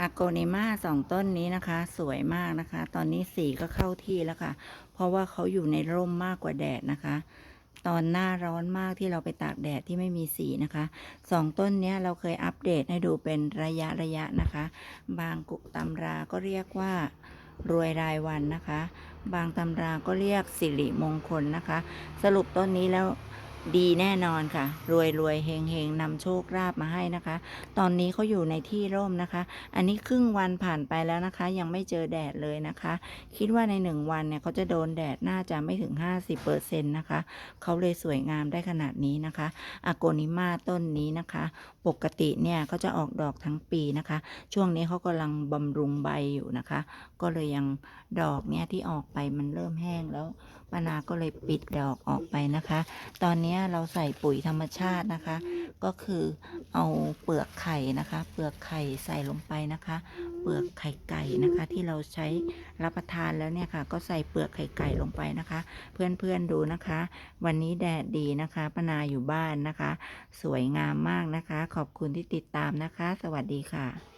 อาโกนิมาสองต้นนี้นะคะ สวยมากนะคะ ตอนนี้สีก็เข้าที่แล้วค่ะ เพราะว่าเขาอยู่ในร่มมากกว่าแดดนะคะ ตอนหน้าร้อนมากที่เราไปตากแดดที่ไม่มีสีนะคะสองต้นนี้เราเคยอัปเดตให้ดูเป็นระยะระยะนะคะ บางกุตำราก็เรียกว่ารวยรายวันนะคะ บางตำราก็เรียกสิริมงคลนะคะ สรุปต้นนี้แล้ว ดีแน่นอนค่ะ รวยรวยเฮงเฮงนำโชคลาภมาให้นะคะ ตอนนี้เขาอยู่ในที่ร่มนะคะ อันนี้ครึ่งวันผ่านไปแล้วนะคะ ยังไม่เจอแดดเลยนะคะ คิดว่าในหนึ่งวันเนี่ยเขาจะโดนแดดน่าจะไม่ถึง 50%นะคะเขาเลยสวยงามได้ขนาดนี้นะคะอาโกนิมาต้นนี้นะคะ ปกติเนี่ยเขาจะออกดอกทั้งปีนะคะ ช่วงนี้เขากำลังบำรุงใบอยู่นะคะ ก็เลยยังดอกเนี่ยที่ออกไปมันเริ่มแห้งแล้วปานาก็เลยปิดดอกออกไปนะคะ ตอนนี้เราใส่ปุ๋ยธรรมชาตินะคะ ก็คือเอาเปลือกไข่นะคะ เปลือกไข่ใส่ลงไปนะคะ เปลือกไข่ไก่นะคะ ที่เราใช้รับประทานแล้วเนี่ยค่ะ ก็ใส่เปลือกไข่ไก่ลงไปนะคะ เพื่อนๆดูนะคะ วันนี้แดดดีนะคะปานาอยู่บ้านนะคะ สวยงามมากนะคะ ขอบคุณที่ติดตามนะคะ สวัสดีค่ะ